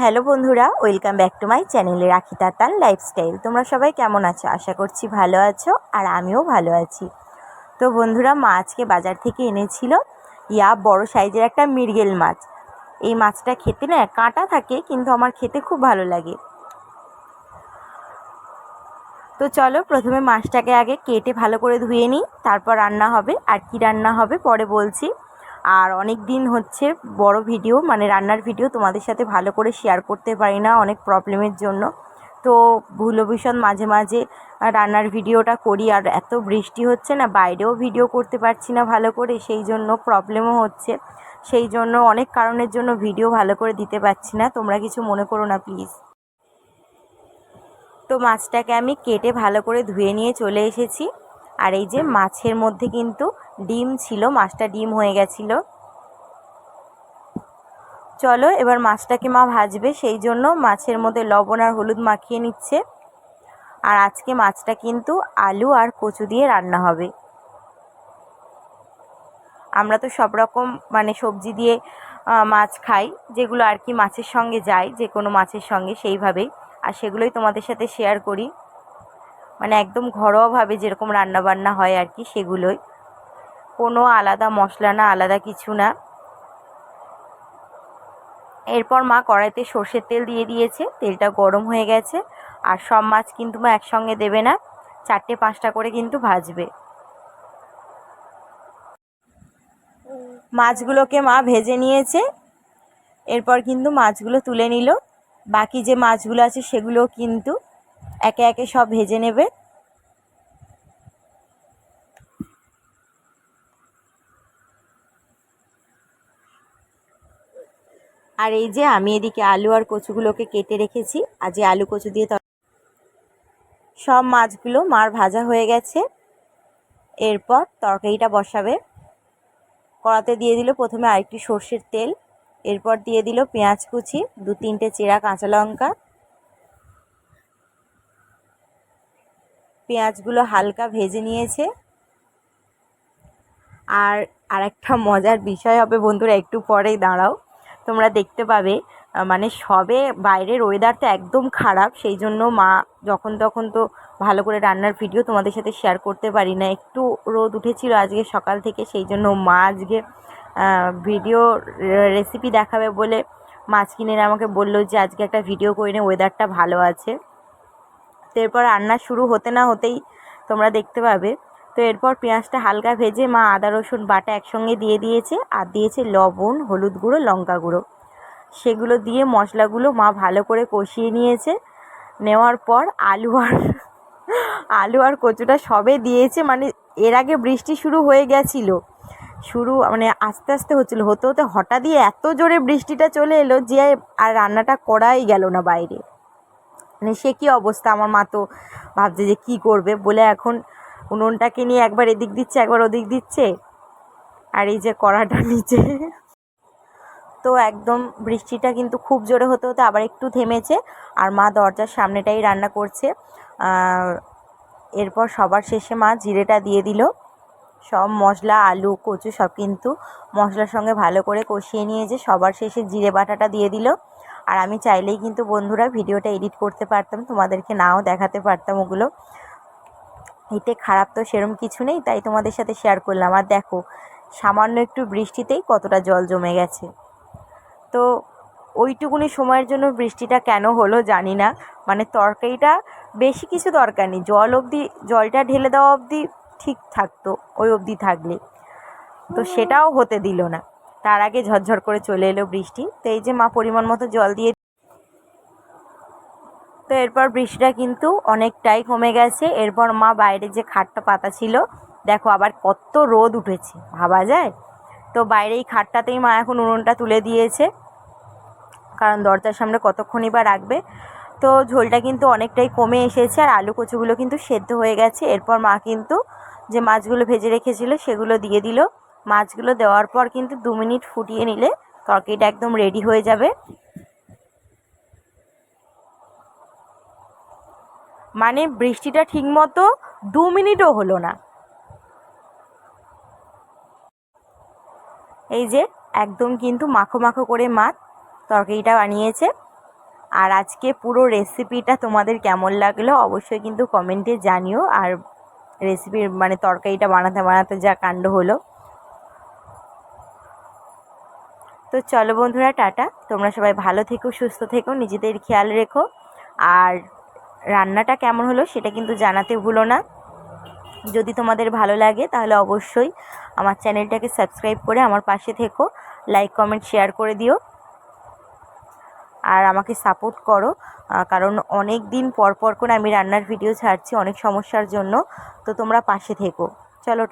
Hello বন্ধুরা, welcome back to my চ্যানেলে রাখি তাতান লাইফস্টাইল। তোমরা সবাই কেমন আছো? আশা করছি ভালো আছো আর আমিও ভালো আছি। তো বন্ধুরা, মা আজকে বাজার থেকে এনেছিল ইয়া বড় সাইজের একটা মৃগেল মাছ। এই মাছটা খেতে না কাঁটা থাকে, কিন্তু আমার খেতে খুব ভালো লাগে। তো চলো, প্রথমে মাছটাকে আগে কেটে ভালো করে ধুয়ে নিই, তারপর রান্না হবে। আর কি রান্না হবে পরে বলছি। আর অনেক দিন হচ্ছে বড় ভিডিও মানে রান্নার ভিডিও তোমাদের সাথে ভালো করে শেয়ার করতে পারি না অনেক প্রবলেমের জন্য। তো ভুলো ভীষণ মাঝে মাঝে রান্নার ভিডিওটা করি, আর এত বৃষ্টি হচ্ছে না, বাইরেও ভিডিও করতে পারছি না ভালো করে, সেই জন্য প্রবলেমও হচ্ছে। সেই জন্য অনেক কারণের জন্য ভিডিও ভালো করে দিতে পারছি না, তোমরা কিছু মনে করো না প্লিজ তো মাছটাকে আমি কেটে ভালো করে ধুয়ে নিয়ে চলে এসেছি। আর এই যে মাছের মধ্যে কিন্তু ডিম ছিল, মাছটা ডিম হয়ে গেছিল। চলো, এবার মাছটাকে মা ভাজবে, সেই জন্য মাছের মধ্যে লবণ আর হলুদ মাখিয়ে নিচ্ছে। আর আজকে মাছটা কিন্তু আলু আর কচু দিয়ে রান্না হবে। আমরা তো সব রকম মানে সবজি দিয়ে মাছ খাই, যেগুলো আর কি মাছের সঙ্গে যায় যে কোনো মাছের সঙ্গে সেইভাবেই। আর সেগুলোই তোমাদের সাথে শেয়ার করি। মানে একদম ঘরোয়াভাবে যেরকম রান্না বান্না হয় আর কি সেগুলোই। কোনো আলাদা মশলা না, আলাদা কিছু না। এরপর মা কড়াইতে সর্ষের তেল দিয়ে দিয়েছে, তেলটা গরম হয়ে গেছে, আর সব মাছ কিন্তু মা একসঙ্গে দেবে না, চারটে পাঁচটা করে কিন্তু ভাজবে। মাছগুলোকে মা ভেজে নিয়েছে, এরপর কিন্তু মাছগুলো তুলে নিল। বাকি যে মাছগুলো আছে সেগুলো কিন্তু একে একে সব ভেজে নেবে। আর এই যে আমি এদিকে আলু আর কচুগুলোকে কেটে রেখেছি, আর যে আলু কচু দিয়ে সব মাছগুলো মার ভাজা হয়ে গেছে। এরপর তরকারিটা বসাবে। কড়াতে দিয়ে দিল প্রথমে আরেকটি সর্ষের তেল, এরপর দিয়ে দিল পেঁয়াজ কুচি দু তিনটে চেরা কাঁচা লঙ্কা পেঁয়াজগুলো হালকা ভেজে নিয়েছে। আর আর একটা মজার বিষয় হবে বন্ধুরা, একটু পরেই দাঁড়াও। তোমরা দেখতে পাবে মানে সবে বাইরের ওয়েদার তো একদম খারাপ, সেই জন্য মা যখন তখন তো ভালো করে রান্নার ভিডিও তোমাদের সাথে শেয়ার করতে পারি না। একটু রোদ উঠেছিল আজকে সকাল থেকে, সেই জন্য মা আজকে ভিডিও রেসিপি দেখাবে বলে মাছ কিনে আমাকে বলল যে, আজকে একটা ভিডিও করে নে ওয়েদারটা ভালো আছে। তো এরপর রান্না শুরু হতে না হতেই তোমরা দেখতে পাবে। তো এরপর পেঁয়াজটা হালকা ভেজে মা আদা, রসুন, বাটা একসঙ্গে দিয়ে দিয়েছে আর দিয়েছে লবণ, হলুদ গুঁড়ো, লঙ্কা গুঁড়ো। সেগুলো দিয়ে মশলাগুলো মা ভালো করে কষিয়ে নিয়েছে। নেওয়ার পর আলু আর আলু আর কচুটা সবে দিয়েছে। মানে এর আগে বৃষ্টি শুরু হয়ে গেছিল। শুরু মানে আস্তে আস্তে হচ্ছিল। হতে হতে হঠাৎই এত জোরে বৃষ্টিটা চলে এলো যে আর রান্নাটা করাই গেল না বাইরে। মানে সে কী অবস্থা? আমার মা তো ভাবছে যে কী করবে? বলে এখন উনুনটাকে নিয়ে একবার এদিক দিচ্ছে, একবার ওদিক দিচ্ছে। আর এই যে কড়াটা নিচে। তো একদম বৃষ্টিটা কিন্তু খুব জোরে হতে হতে আবার একটু থেমেছে। আর মা দরজার সামনেটাই রান্না করছে। এরপর সবার শেষে মা জিরেটা দিয়ে দিল। সব মশলা, আলু, কচু সব কিন্তু মশলার সঙ্গে ভালো করে কষিয়ে নিয়েছে সবার শেষে জিরে বাটাটা দিয়ে দিল। আর আমি চাইলেই কিন্তু বন্ধুরা ভিডিওটা এডিট করতে পারতাম, তোমাদেরকে নাও দেখাতে পারতাম ওগুলো। এতে খারাপ তো সেরম কিছু নেই, তাই তোমাদের সাথে শেয়ার করলাম। আর দেখো, সামান্য একটু বৃষ্টিতেই কতটা জল জমে গেছে। তো ওইটুকুনি সময়ের জন্য বৃষ্টিটা কেন হলো জানি না। মানে তরকারিটা বেশি কিছু দরকার নেই, জল অবধি, জলটা ঢেলে দেওয়া অবধি ঠিক থাকতো, ওই অবধি থাকলে। তো সেটাও হতে দিল না। তার আগে ঝরঝর করে চলে এলো বৃষ্টি। তো এই যে মা পরিমাণ মতো জল দিয়ে তো এরপর বৃষ্টিটা কিন্তু অনেকটাই কমে গেছে। এরপর মা বাইরে যে খাটটা পাতা ছিল, দেখো আবার কত রোদ উঠেছে, ভাবা যায়? তো বাইরে এই খাটটাতেই মা এখন উনুনটা তুলে দিয়েছে, কারণ দরজার সামনে কতক্ষণই বা রাখবে। তো ঝোলটা কিন্তু অনেকটাই কমে এসেছে আর আলু কচুগুলো কিন্তু সেদ্ধ হয়ে গেছে। এরপর মা কিন্তু যে মাছগুলো ভেজে রেখেছিল সেগুলো দিয়ে দিল। মাছগুলো দেওয়ার পর কিন্তু দু মিনিট ফুটিয়ে নিলে তরকারিটা একদম রেডি হয়ে যাবে। মানে বৃষ্টিটা ঠিকমতো দু মিনিটও হলো না। এই যে একদম কিন্তু মাখো মাখো করে মাছ তরকারিটা বানিয়েছে। আর আজকে পুরো রেসিপিটা তোমাদের কেমন লাগল অবশ্যই কিন্তু কমেন্টে জানিও। আর রেসিপির মানে তরকারিটা বানাতে বানাতে যা কাণ্ড হলো। তো চলো বন্ধুরা, টাটা। তোমরা সবাই ভালো থেকো, সুস্থ থেকো, নিজেদের খেয়াল রেখো। আর রান্নাটা কেমন হলো সেটা কিন্তু জানাতে ভুলো না। যদি তোমাদের ভালো লাগে তাহলে অবশ্যই আমার চ্যানেলটাকে সাবস্ক্রাইব করে আমার পাশে থেকো, লাইক, কমেন্ট, শেয়ার করে দিও। আর আমাকে সাপোর্ট করো কারণ অনেক দিন পর পর করে আমি রান্নার ভিডিও ছাড়ছি অনেক সমস্যার জন্য। তো তোমরা পাশে থেকো। চলো